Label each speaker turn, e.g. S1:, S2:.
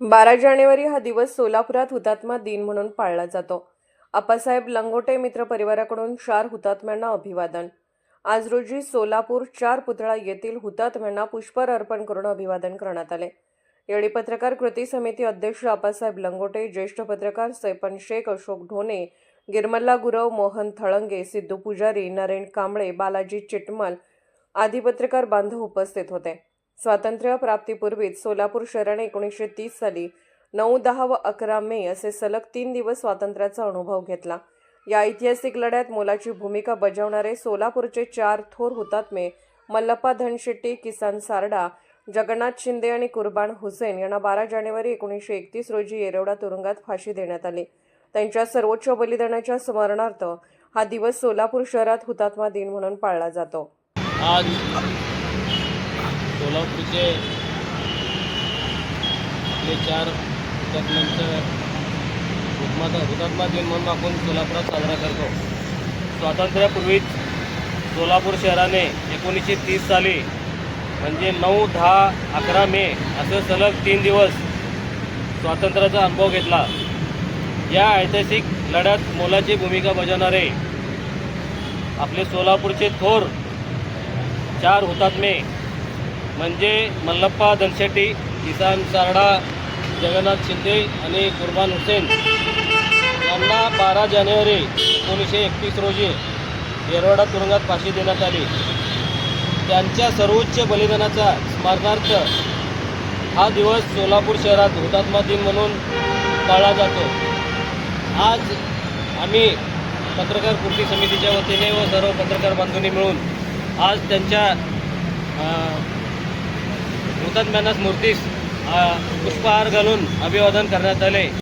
S1: बारा जानेवारी हा दिवस सोलापुरात हुतात्मा दिन म्हणून पाळला जातो. आप्पासाहेब लंगोटे मित्र परिवाराकडून चार हुतात्म्यांना अभिवादन. आज रोजी सोलापूर चार पुतळा येथील हुतात्म्यांना पुष्पहार अर्पण करून अभिवादन करण्यात आले. यावेळी पत्रकार कृती समिती अध्यक्ष आप्पासाहेब लंगोटे ज्येष्ठ पत्रकार सैपन शेख अशोक ढोणे गिरमल्ला गुरव मोहन थळंगे सिद्धू पुजारी नरेन कांबळे बालाजी चिटमल आदी पत्रकार बांधव उपस्थित होते. स्वातंत्र्यप्राप्तीपूर्वीच सोलापूर शहराने एकोणीसशे तीस साली नऊ दहा व अकरा मे असे सलग तीन दिवस स्वातंत्र्याचा अनुभव घेतला. या ऐतिहासिक लढ्यात मोलाची भूमिका बजावणारे सोलापूरचे चार थोर हुतात्मे मल्लप्पा धनशेट्टी किसान सारडा जगन्नाथ शिंदे आणि कुर्बान हुसेन यांना बारा जानेवारी एकोणीसशे एकतीस रोजी येरवडा तुरुंगात फाशी देण्यात आली. त्यांच्या सर्वोच्च बलिदानाच्या स्मरणार्थ हा दिवस सोलापूर शहरात हुतात्मा दिन म्हणून पाळला जातो.
S2: आज सोलापूरचे आपले चार हुतात्म्यांचं हुतमाता हुतात्मा दिन म्हणून आपण सोलापुरात साजरा करतो. स्वातंत्र्यापूर्वीच सोलापूर शहराने एकोणीसशे तीस साली म्हणजे नऊ दहा अकरा मे असं सलग तीन दिवस स्वातंत्र्याचा अनुभव घेतला. या ऐतिहासिक लढ्यात मोलाची भूमिका बजावणारे आपले सोलापूरचे थोर चार हुतात्मे म्हणजे मल्लप्पा दलशेट्टी किसान सारडा जगन्नाथ शिंदे आणि कुर्बान हुसेन यांना बारा जानेवारी एकोणीसशे एकतीस रोजी येरवाडा तुरुंगात फाशी देण्यात आली. त्यांच्या सर्वोच्च बलिदानाचा स्मरणार्थ हा दिवस सोलापूर शहरात हुतात्मा दिन म्हणून पाळला जातो. आज आम्ही पत्रकार कृती समितीच्या वतीने व सर्व पत्रकार बांधूंनी मिळून आज त्यांच्या हुतात्म्यांना स्मृतीस पुष्पहार घालून अभिवादन करण्यात आले.